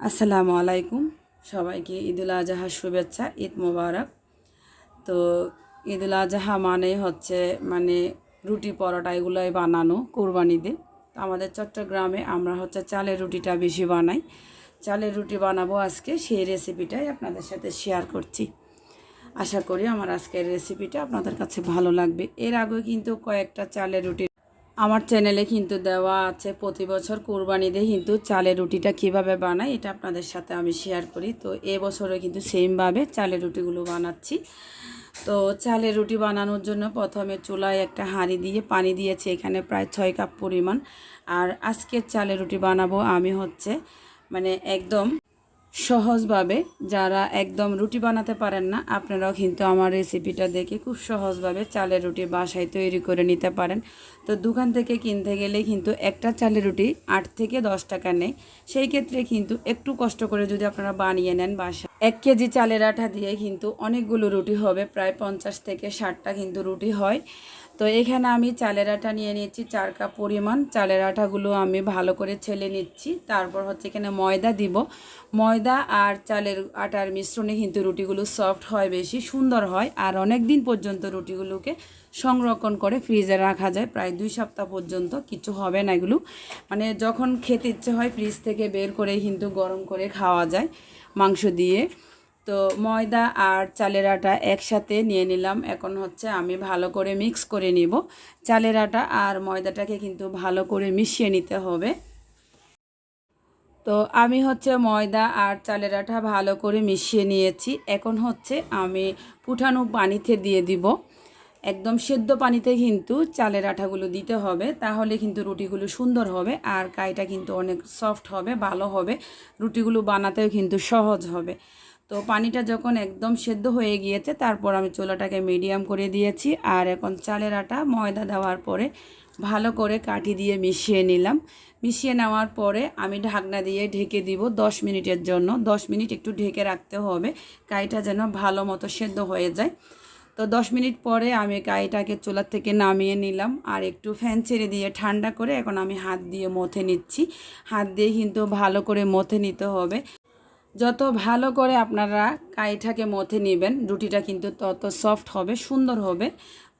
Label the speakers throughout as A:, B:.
A: আসসালামু আলাইকুম। সবাইকে ঈদুল আজহার শুভেচ্ছা, ঈদ মোবারক। তো ঈদুল আজহা মানে হচ্ছে মানে রুটি পরোটা এগুলোই বানানো কোরবানিতে। আমাদের চট্টগ্রামে আমরা হচ্ছে চালের রুটিটা বেশি বানাই। চালের রুটি বানাবো আজকে, সেই রেসিপিটাই আপনাদের সাথে শেয়ার করছি। আশা করি আমার আজকের রেসিপিটা আপনাদের কাছে ভালো লাগবে। এর আগেও কিন্তু কয়েকটা চালের রুটি আমার চ্যানেলে কিন্তু দেওয়া আছে, প্রতি বছর কোরবানিতে কিন্তু চালের রুটিটা কীভাবে বানাই, এটা আপনাদের সাথে আমি শেয়ার করি। তো এবছরও কিন্তু সেমভাবে চালের রুটিগুলো বানাচ্ছি। তো চালের রুটি বানানোর জন্য প্রথমে চুলায় একটা হাঁড়ি দিয়ে পানি দিয়েছি, এখানে প্রায় ছয় কাপ পরিমাণ। আর আজকের চালের রুটি বানাবো আমি হচ্ছে মানে একদম সহজভাবে যারা একদম রুটি বানাতে পারেন না, আপনারাও কিন্তু আমার রেসিপিটা দেখে খুব সহজভাবে চালের রুটি বাসায় তৈরি করে নিতে পারেন। তো দোকান থেকে কিনতে গেলে কিন্তু একটা চালের রুটি আট থেকে দশ টাকা নেই সেই ক্ষেত্রে কিন্তু একটু কষ্ট করে যদি আপনারা বানিয়ে নেন বাসা এক কেজি চালের আটা দিয়ে কিন্তু অনেকগুলো রুটি হবে, প্রায় পঞ্চাশ থেকে ষাটটা কিন্তু রুটি হয়। তো এখানে আমি চালের আটা নিয়ে নিচ্ছি চার কাপ পরিমাণ। চালের আটাগুলো আমি ভালো করে ছেলে নিচ্ছি। তারপর হচ্ছে এখানে ময়দা দিব। ময়দা আর চালের আটার মিশ্রণে কিন্তু রুটিগুলো সফট হয় বেশি, সুন্দর হয়। আর অনেক দিন পর্যন্ত রুটিগুলোকে সংরক্ষণ করে ফ্রিজে রাখা যায়। প্রায় দুই সপ্তাহ পর্যন্ত কিছু হবে না এগুলো। মানে যখন খেতে ইচ্ছে হয়, ফ্রিজ থেকে বের করে কিন্তু গরম করে খাওয়া যায় মাংস দিয়ে। তো ময়দা আর চালের আটা একসাথে নিয়ে নিলাম। এখন হচ্ছে আমি ভালো করে মিক্স করে নিব। চালের আটা আর ময়দাটাকে কিন্তু ভালো করে মিশিয়ে নিতে হবে। তো আমি হচ্ছে ময়দা আর চালের আটা ভালো করে মিশিয়ে নিয়েছি। এখন হচ্ছে আমি ফুটানো পানিতে দিয়ে দিব। একদম সেদ্ধ পানিতে কিন্তু চালের আটাগুলো দিতে হবে। তাহলে কিন্তু রুটিগুলো সুন্দর হবে আর কাইটা কিন্তু অনেক সফট হবে, ভালো হবে। রুটিগুলো বানাতেও কিন্তু সহজ হবে। তো পানিটা যখন একদম সেদ্ধ হয়ে গিয়েছে, তারপর আমি চুলাটাকে মিডিয়াম করে দিয়েছি আর এখন চালের আটা ময়দা দেওয়ার পরে ভালো করে কাঠি দিয়ে মিশিয়ে নিলাম। মিশিয়ে নেওয়ার পরে আমি ঢাকনা দিয়ে ঢেকে দিব দশ মিনিটের জন্য। দশ মিনিট একটু ঢেকে রাখতে হবে, কাইটা যেন ভালো মতো সেদ্ধ হয়ে যায়। তো দশ মিনিট পরে আমি কাইটাকে চুলার থেকে নামিয়ে নিলাম আর একটু ফ্যান ছেড়ে দিয়ে ঠান্ডা করে এখন আমি হাত দিয়ে মথে নিচ্ছি। হাত দিয়ে কিন্তু ভালো করে মথে নিতে হবে। যত ভালো করে আপনারা কাইটাকে মথে নেবেন রুটিটা কিন্তু তত সফট হবে সুন্দর হবে।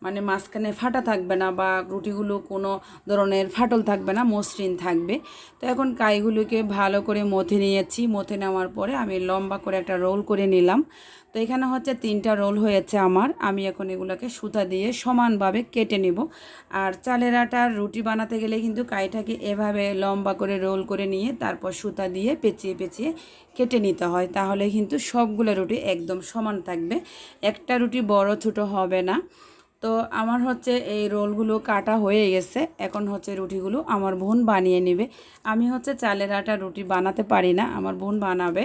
A: মানে মাঝখানে ফাটা থাকবে না বা রুটিগুলো কোনো ধরনের ফাটল থাকবে না, মসৃণ থাকবে। তো এখন কাইগুলোকে ভালো করে মথে নিয়েছি। মথে নেওয়ার পরে আমি লম্বা করে একটা রোল করে নিলাম। তো এখানে হচ্ছে তিনটা রোল হয়েছে আমার। আমি এখন এগুলোকে সুতা দিয়ে সমানভাবে কেটে নিব। আর চালের আটার রুটি বানাতে গেলে কিন্তু কাইটাকে এভাবে লম্বা করে রোল করে নিয়ে তারপর সুতা দিয়ে পেঁচিয়ে পেঁচিয়ে কেটে নিতে হয়। তাহলে কিন্তু সবগুলো রুটি একদম সমান থাকবে। একটা রুটি বড় ছোট হবে না। তো আমার হচ্ছে এই রোলগুলো কাটা হয়ে গেছে। এখন হচ্ছে রুটিগুলো আমার বোন বানিয়ে নেবে। আমি হচ্ছে চালের আটা রুটি বানাতে পারি না, আমার বোন বানাবে।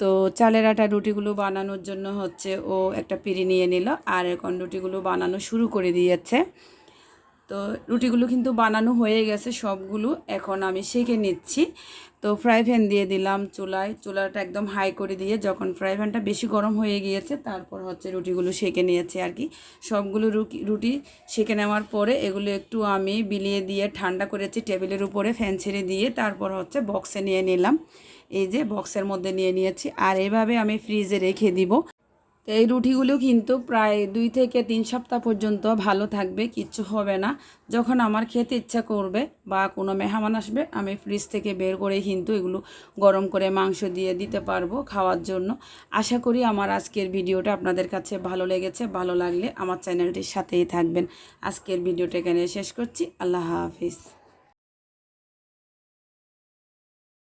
A: তো চালের আটা রুটিগুলো বানানোর জন্য হচ্ছে ও একটা পিড়ি নিয়ে নিল, আর এখন রুটিগুলো বানানো শুরু করে দিয়েছে। তো রুটিগুলো কিন্তু বানানো হয়ে গেছে সবগুলো, এখন আমি সেঁকে নিচ্ছি। তো ফ্রাই প্যান দিয়ে দিলাম চুলায়, চুলাটা একদম হাই করে দিয়ে যখন ফ্রাই প্যানটা বেশি গরম হয়ে গিয়েছে তারপর হচ্ছে রুটিগুলো সেঁকে নিয়েছে আর কি। সবগুলো রুটি সেঁকে নেওয়ার পরে এগুলো একটু আমি বিলিয়ে দিয়ে ঠান্ডা করেছি টেবিলের উপরে ফ্যান ছেড়ে দিয়ে তারপর হচ্ছে বক্সে নিয়ে নিলাম। এই যে বক্সের মধ্যে নিয়ে নিয়েছি আর এভাবে আমি ফ্রিজে রেখে দিব। এই রুটিগুলো কিন্তু প্রায় দুই থেকে তিন সপ্তাহ পর্যন্ত ভালো থাকবে, কিচ্ছু হবে না। যখন আমার খেতে ইচ্ছা করবে বা কোনো মেহমান আসবে, আমি ফ্রিজ থেকে বের করে কিন্তু এগুলো গরম করে মাংস দিয়ে দিতে পারব খাওয়ার জন্য। আশা করি আমার আজকের ভিডিওটা আপনাদের কাছে ভালো লেগেছে, ভালো লাগলে আমার চ্যানেলটির সাথেই থাকবেন। আজকের ভিডিওটা এখানে শেষ করছি, আল্লাহ হাফিজ।